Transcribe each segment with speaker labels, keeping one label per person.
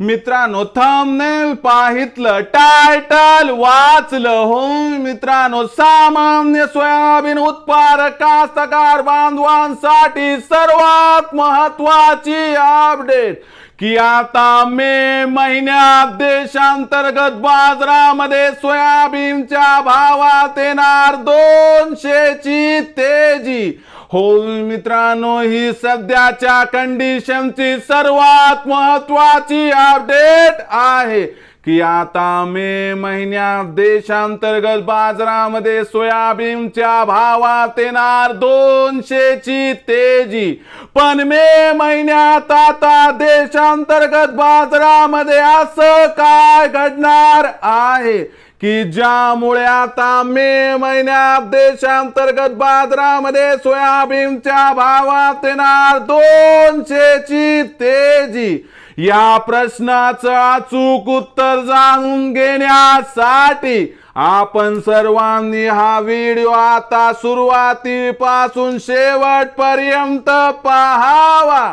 Speaker 1: मित्रांनो thumbnail पाहितलं title वाचलं हो मित्रांनो. सामान्य सोयाबीन उत्पादक कास्तकार बांधवांसाठी सर्वात महत्वाची अपडेट की आता मे महिन्यात देशांतर्गत बाजारामध्ये सोयाबीनच्या भावात येणार दोनशेची तेजी. हो मित्रांनो ही सध्याच्या कंडिशनची सर्वात महत्वाची अपडेट आहे की आता मे महिन्यात देशांतर्गत बाजारामध्ये सोयाबीनच्या भावात येणार दोनशेची तेजी. पण मे महिन्यात आता देशांतर्गत बाजारामध्ये असं काय घडणार आहे? की ज्यामुळे आता मे महिन्यात देशांतर्गत बाजारामध्ये सोयाबीनच्या भावात येणार दोनशेची तेजी. या प्रश्नाचं अचूक उत्तर जाणून घेण्यासाठी आपण सर्वांनी हा व्हिडिओ आता सुरुवातीपासून शेवटपर्यंत पाहावा.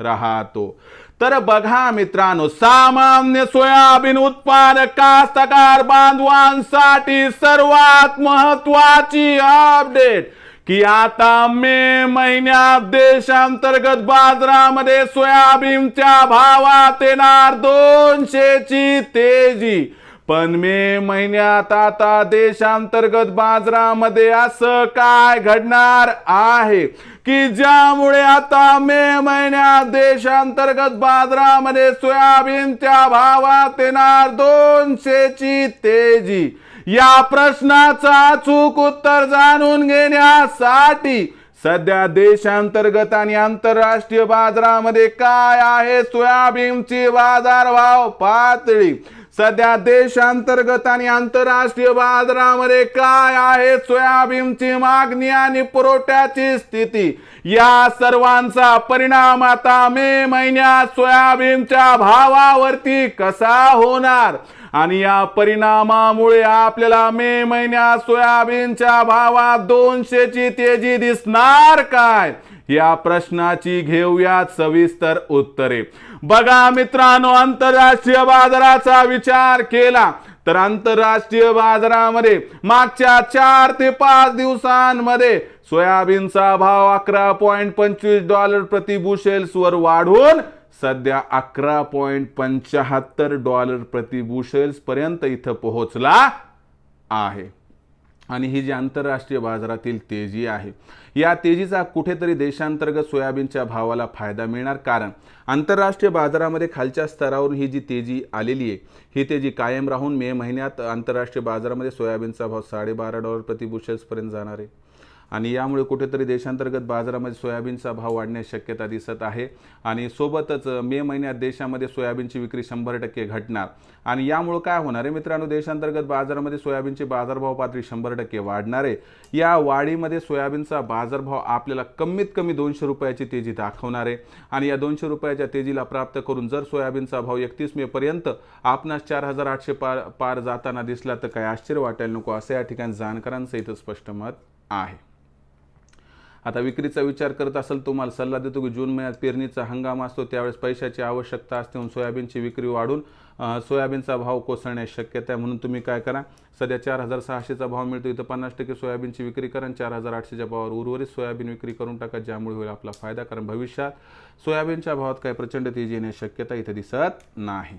Speaker 1: राहतो. तर बघा मित्रांनो सामान्य सोयाबीन उत्पादक कास्तकार बांधवांसाठी सर्वात महत्वाची अपडेट की आता मे महिन्यात देशांतर्गत बाजारामध्ये सोयाबीनच्या भावात येणार दोनशेची तेजी. पण मे महिन्यात आता देशांतर्गत बाजारामध्ये असं काय घडणार आहे? की ज्यामुळे आता मे महिन्यात देशांतर्गत बाजारामध्ये सोयाबीनच्या भावात येणार दोनशेची तेजी? या प्रश्नाचा अचूक उत्तर जाणून घेण्यासाठी सध्या देशांतर्गत आणि आंतरराष्ट्रीय बाजारामध्ये काय आहे? सोयाबीनची बाजारभाव पातळी? सध्या देशांतर्गत आणि आंतरराष्ट्रीय बाजारामध्ये काय आहे? सोयाबीनची मागणी आणि पुरवठ्याची स्थिती. या सर्वांचा परिणाम आता मे महिन्यात सोयाबीनच्या भावावरती कसा होणार? आणि या परिणामामुळे आपल्याला मे महिन्यात सोयाबीनच्या भावात दोनशेची तेजी दिसणार काय? या प्रश्नाची घेऊयात सविस्तर उत्तरे. बघा मित्रांनो आंतरराष्ट्रीय बाजाराचा विचार केला तर आंतरराष्ट्रीय बाजारामध्ये मागच्या चार ते पाच दिवसांमध्ये सोयाबीनचा भाव अकरा पॉईंट पंचवीस डॉलर प्रति बुशेल्स वर वाढून सध्या अकरा पॉईंट पंच्याहत्तर डॉलर प्रति बुशेल्स पर्यंत इथं पोहोचला आहे. आणि ही जी आंतरराष्ट्रीय बाजारातील तेजी आहे या तेजीचा कुठेतरी देशांतर्गत सोयाबीनच्या भावाला फायदा मिळणार कारण आंतरराष्ट्रीय बाजारामध्ये खालच्या स्तरावरून ही जी तेजी आलेली आहे ही तेजी कायम राहून मे महिन्यात आंतरराष्ट्रीय बाजारामध्ये सोयाबीनचा भाव साडेबारा डॉलर प्रति जाणार आहे. आणि यामुळे कुठेतरी देशांतर्गत बाजारामध्ये सोयाबीनचा भाव वाढण्याची शक्यता दिसत आहे. आणि सोबतच मे महिन्यात देशामध्ये सोयाबीनची विक्री शंभर टक्के घटणार. आणि यामुळे काय होणार आहे मित्रांनो देशांतर्गत बाजारामध्ये सोयाबीनची बाजारभाव पातळी शंभर टक्के वाढणार आहे. या वाढीमध्ये सोयाबीनचा बाजारभाव आपल्याला कमीत कमी दोनशे रुपयाची तेजी दाखवणार आहे. आणि या दोनशे रुपयाच्या तेजीला प्राप्त करून जर सोयाबीनचा भाव एकतीस मेपर्यंत आपणास चार हजार आठशे पार पार जाताना दिसला तर काय आश्चर्य वाटायला नको असं या ठिकाणी जाणकारांचं इथं स्पष्ट मत आहे. आता विक्रीचा विचार करत असेल तुम्हाला सल्ला देतो की जून महिन्यात पेरणीचा हंगाम असतो त्यावेळेस पैशाची आवश्यकता असते म्हणून सोयाबीनची विक्री वाढून सोयाबीनचा भाव कोसळण्याची शक्यता आहे म्हणून तुम्ही काय करा सध्या चार हजार सहाशेचा भाव मिळतो इथं पन्नास टक्के सोयाबीनची विक्री करा आणि चार हजार आठशेच्या भावावर उर्वरित सोयाबीन विक्री करून टाका ज्यामुळे होईल आपला फायदा. कारण भविष्यात सोयाबीनच्या भावात काय प्रचंड तेजी येण्याची शक्यता इथं दिसत नाही.